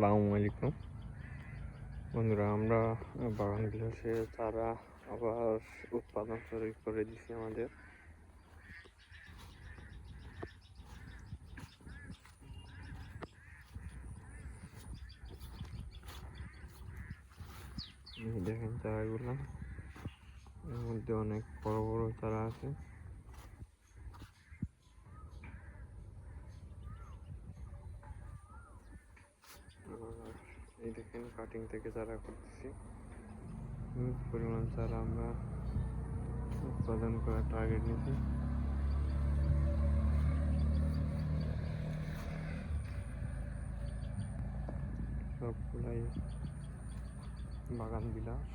আসসালামু আলাইকুম। বন্ধুরা, আমরা বাগান বিলাসে চারা আবার উৎপাদন শুরু করে দিছি আমাদের। দেখেন চারাগুলো। এর মধ্যে অনেক বড় বড় চারা আছে। এই দেখেন কাটিং থেকে চারা করতেছি। পরিমাণ চারা আমরা উৎপাদন করার টার্গেট নিয়েছি। সবগুলাই বাগান বিলাস